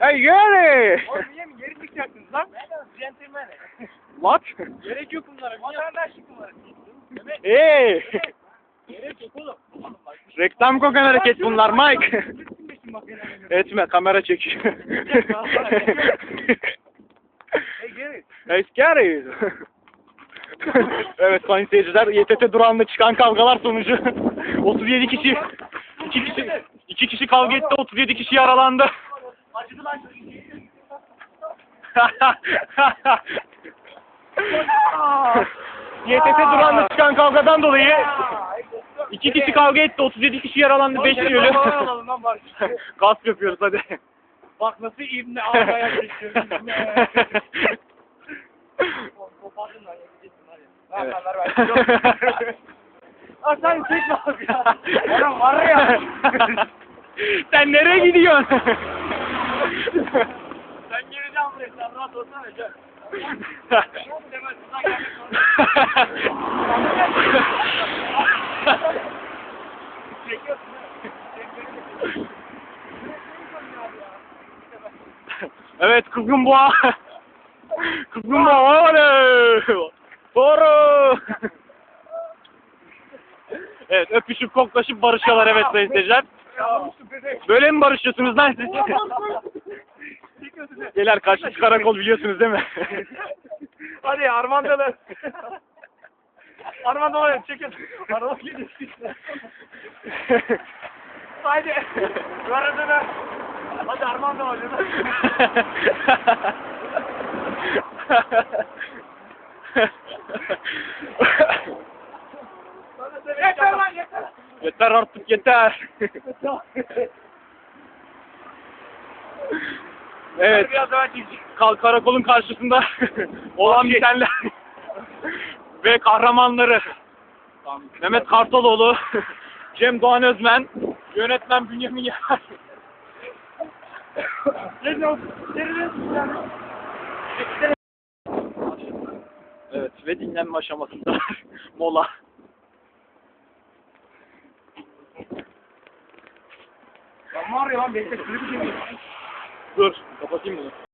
Hey Gary! Oğlum niye mi? Geri çıkacaksınız lan. Gentleman. What? Gerek yok bunlara. Vatandaşlık bunlara. Hey! Gerek yok oğlum. Reklam kokan hareket bunlar Mike. Etme kamera çekiyor. Hey Gary. hey Gary! evet sayın seyirciler YTT durağında çıkan kavgalar sonucu 37 kişi 2 kişi 2 kişi kavga etti 37 kişi yaralandı. Acıdı lan. YTT durağında çıkan kavgadan dolayı iki kişi kavga etti 37 kişi yaralandı 5 kişi ölü. Gasp yapıyoruz hadi. Bak nasıl ibne ağlaya geçiyor. Kopardın lan. gideceksin hadi. Evet. Lan lan ver. Aa sen çekme abi ya. Oğlum var ya. Sen nereye gidiyorsun? Sen geleceğim buraya. Sen rahat olsana. Gel. Evet kızgın boğa. kızgın boğa oley. Doğru. evet öpüşüp koklaşıp barışıyorlar evet sayın seyirciler. Böyle mi barışıyorsunuz lan siz? Beyler karşı karakol biliyorsunuz değil mi? Hadi Armando'lar. Armando'lar çekin. Armando'lar Haydi. Ver Hadi Armando'lar. Yeter lan yeter. yeter artık yeter. evet. Biraz daha. Kal karakolun karşısında olan bitenler ve kahramanları Mehmet Kartaloğlu, Cem Doğan Özmen, yönetmen Bünyamin Yar. Evet ve dinlenme aşamasında mola. Lan var ya lan bekle klibi çekeyim. Dur kapatayım bunu.